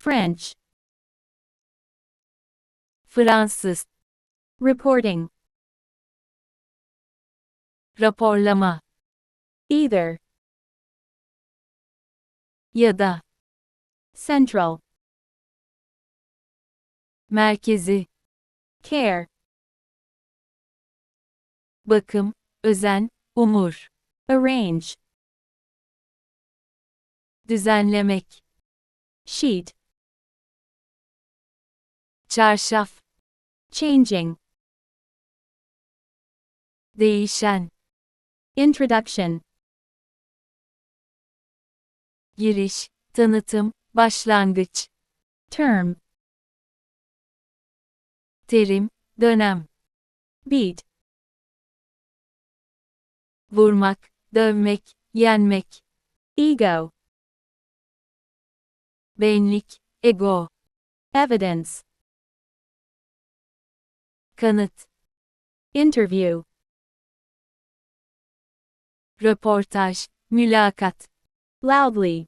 French. Fransız, Reporting. raporlama Either. ya da Central. merkezi, Care. bakım, özen, umur, Arrange. düzenlemek, Sheet. Çarşaf, Changing. değişen, Introduction. giriş, tanıtım, başlangıç, Term. terim, dönem, Beat. vurmak, dövmek, yenmek, Ego. benlik, ego, Evidence. Kanıt, Interview. röportaj, mülakat, Loudly.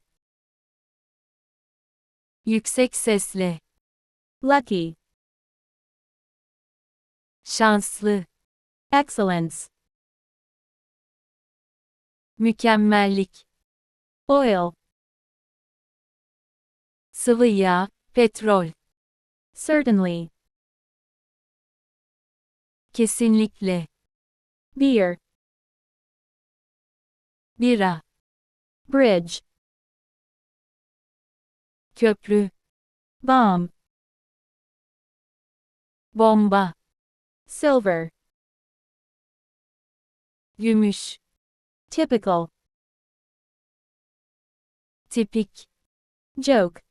yüksek sesle, Lucky. şanslı, Excellence. mükemmellik, Oil. sıvı yağ, petrol, Certainly. Kesinlikle, Beer. bira, Bridge. köprü, Bomb. bomba, Silver. gümüş, Typical. tipik, Joke.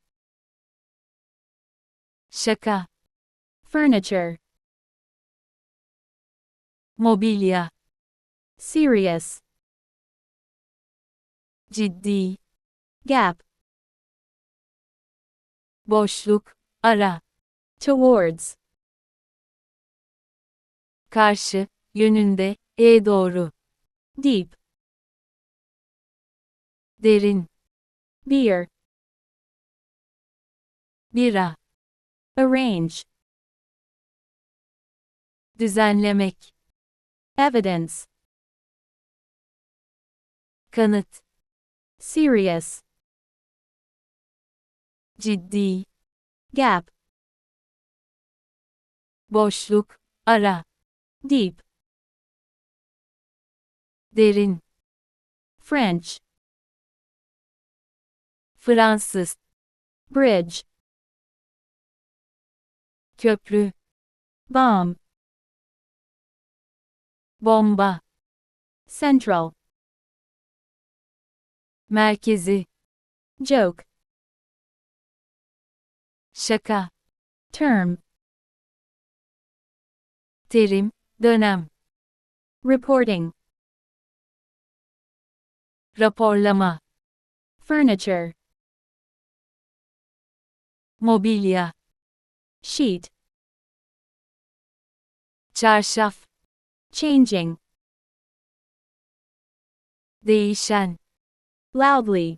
şaka, Furniture. Mobilya, Serious. ciddi, Gap. boşluk, ara, Towards. karşı, yönünde, e doğru, Deep. derin, Beer. bira, Arrange. düzenlemek, Evidence. kanıt, Serious. ciddi, Gap. boşluk, ara, Deep. derin, French. Fransız, Bridge. köprü, Bomb. Bomba, Central. merkezi, Joke. şaka, Term. terim, dönem, Reporting. raporlama, Furniture. mobilya, Sheet. çarşaf, Changing. değişen, Loudly.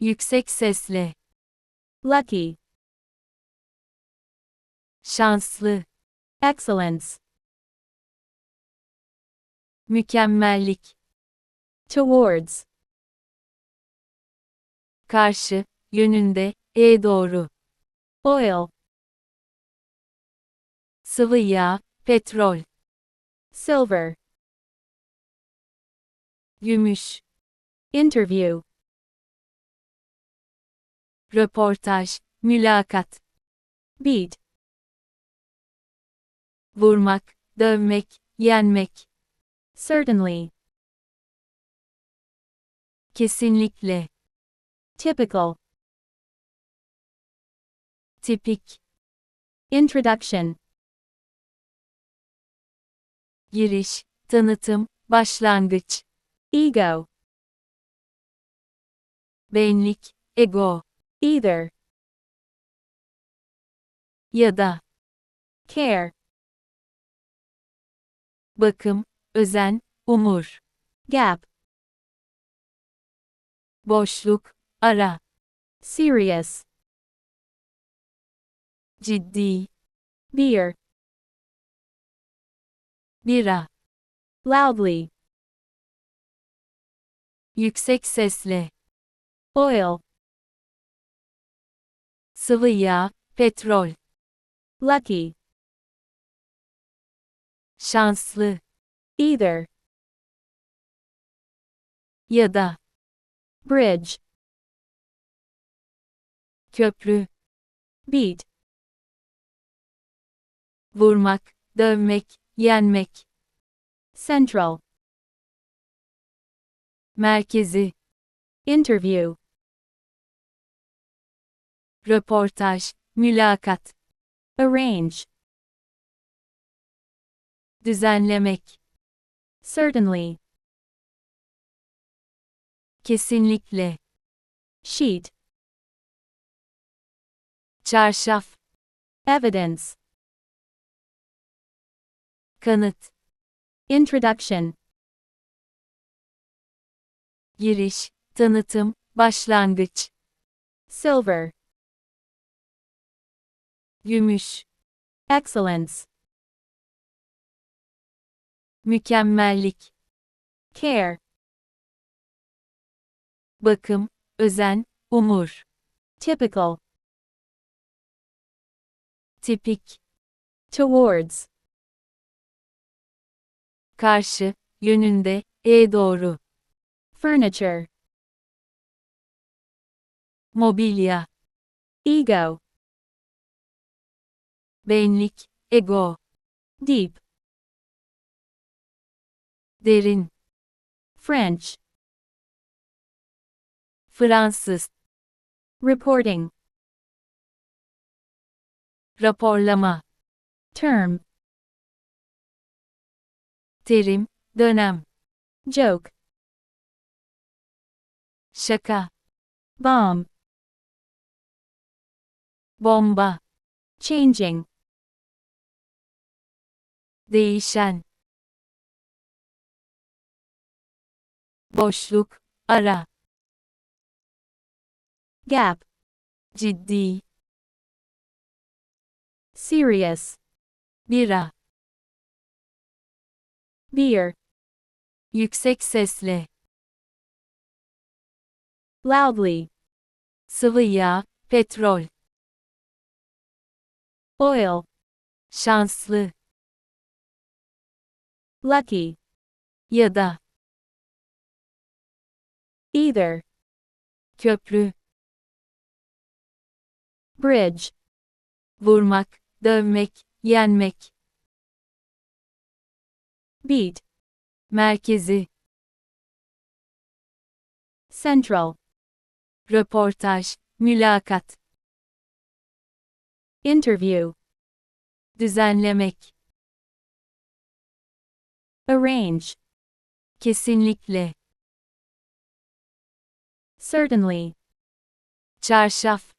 yüksek sesle, Lucky. şanslı, Excellence. mükemmellik, Towards. karşı, yönünde, e doğru, Oil. sıvı yağ, petrol, Silver. gümüş, Interview. röportaj, mülakat, Beat. vurmak, dövmek, yenmek, Certainly. kesinlikle, Typical. tipik, Introduction. Giriş, tanıtım, başlangıç, Ego. benlik, ego, Either. ya da, Care. bakım, özen, umur, Gap. boşluk, ara, Serious. ciddi, Beer. Bira, Loudly. yüksek sesle, Oil. sıvı yağ, petrol, Lucky. şanslı, Either. ya da, Bridge. köprü, Beat. vurmak, dövmek, yenmek, Central. merkezi, Interview. röportaj, mülakat, Arrange. düzenlemek, Certainly. kesinlikle, Sheet. çarşaf, Evidence. Kanıt, Introduction. giriş, tanıtım, başlangıç, Silver. gümüş, Excellence. mükemmellik, Care. bakım, özen, umur, Typical. tipik, Towards. Karşı, yönünde, e doğru, Furniture. mobilya, Ego. benlik, ego, Deep. derin, French. Fransız, Reporting. raporlama, Term. Terim, dönem, Joke. şaka, Bomb. bomba, Changing. değişen, boşluk, ara, Gap. ciddi, Serious. bira, Beer. yüksek sesle, Loudly. sıvı yağ, petrol, Oil. şanslı, Lucky. ya da, Either. köprü, Bridge. vurmak, dövmek, yenmek, Beat. merkezi, Central. röportaj, mülakat, Interview. düzenlemek, Arrange. kesinlikle, Certainly. çarşaf,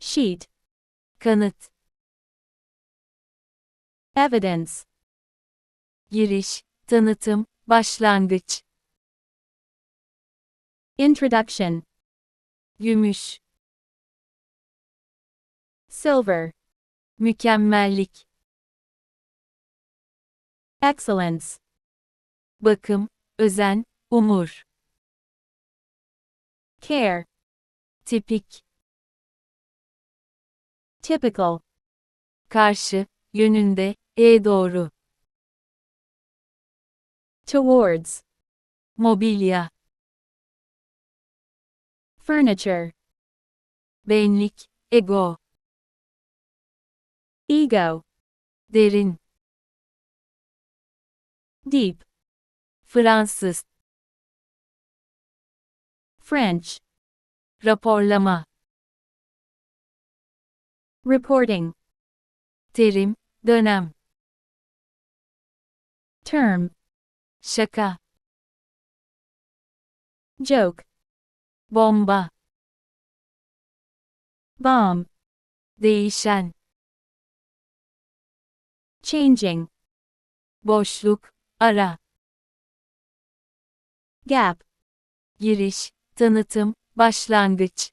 Sheet. kanıt, Evidence. giriş, tanıtım, başlangıç, Introduction. gümüş, Silver. mükemmellik, Excellence. bakım, özen, umur, Care. tipik, Typical. karşı, yönünde, e doğru, Towards. mobilya, Furniture. benlik, ego, Ego. derin, Deep. Fransız, French. raporlama, Reporting. terim, dönem, Term. şaka, Joke. bomba, Bomb. değişen, Changing. boşluk, ara, Gap. giriş, tanıtım, başlangıç,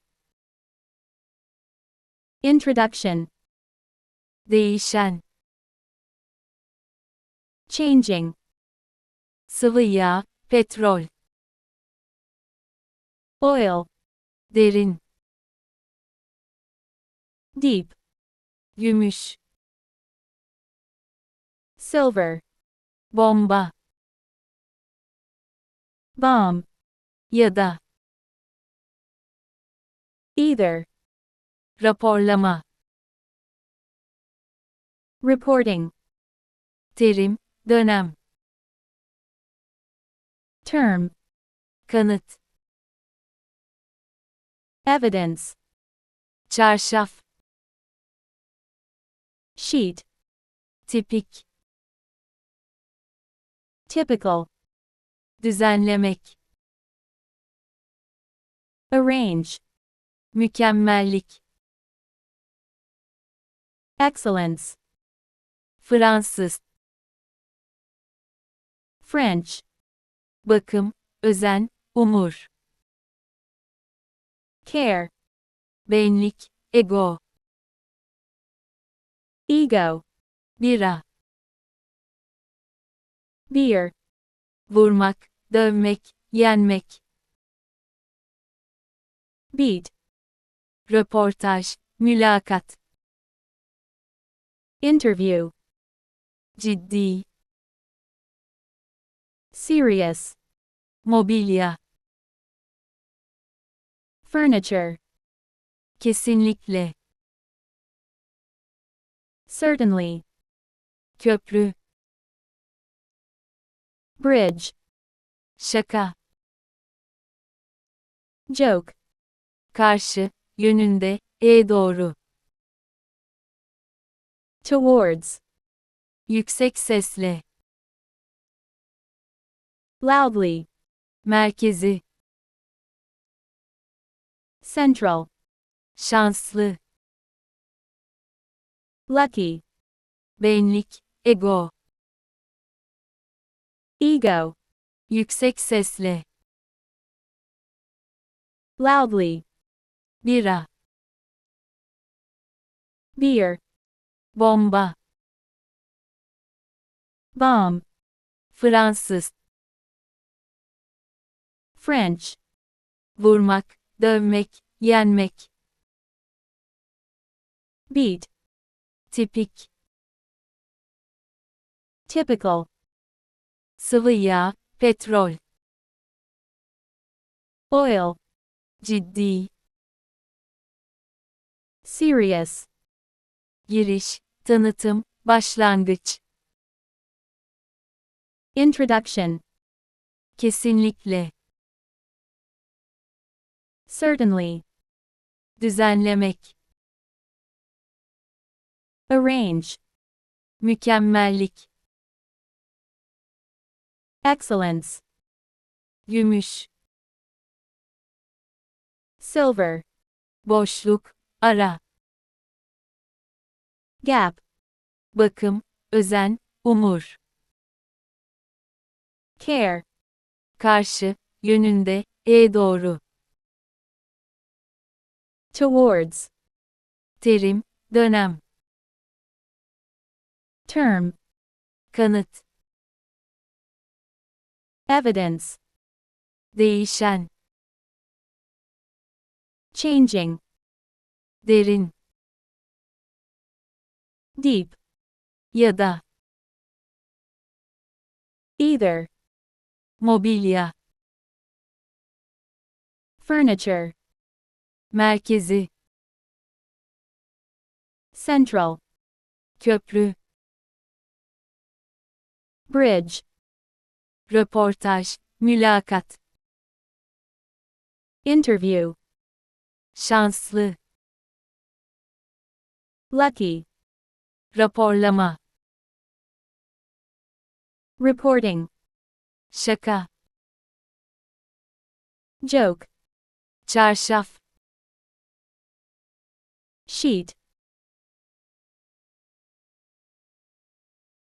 Introduction. değişen, Changing. sıvı yağ, petrol, Oil. derin, Deep. gümüş, Silver. bomba, Bomb. ya da, Either. raporlama, Reporting. terim, dönem, Term. kanıt, Evidence. çarşaf, Sheet. tipik, Typical. düzenlemek, Arrange. mükemmellik, Excellence. Fransız, French. bakım, özen, umur, Care. benlik, ego, Ego. bira, Beer. vurmak, dövmek, yenmek, Beat. röportaj, mülakat, Interview. ciddi, Serious. mobilya, Furniture. kesinlikle, Certainly. köprü, Bridge. şaka, Joke. karşı, yönünde, e doğru, Towards. yüksek sesle, Loudly. merkezi, Central. şanslı, Lucky. benlik, ego, Ego. yüksek sesle, Loudly. bira, Beer. bomba, Bomb. Fransız, French. vurmak, dövmek, yenmek, Beat. tipik, Typical. sıvı yağ, petrol, Oil. ciddi, Serious. giriş, tanıtım, başlangıç, Introduction. kesinlikle, Certainly. düzenlemek, Arrange. mükemmellik, Excellence. gümüş, Silver. boşluk, ara, Gap. bakım, özen, umur, Care. karşı, yönünde, e doğru, Towards. terim, dönem, Term. kanıt, Evidence. değişen, Changing. derin, Deep. ya da, Either. mobilya, Furniture. Merkezi, Central. köprü, Bridge. röportaj, mülakat, Interview. şanslı, Lucky. raporlama, Reporting. şaka, Joke. çarşaf, Sheet.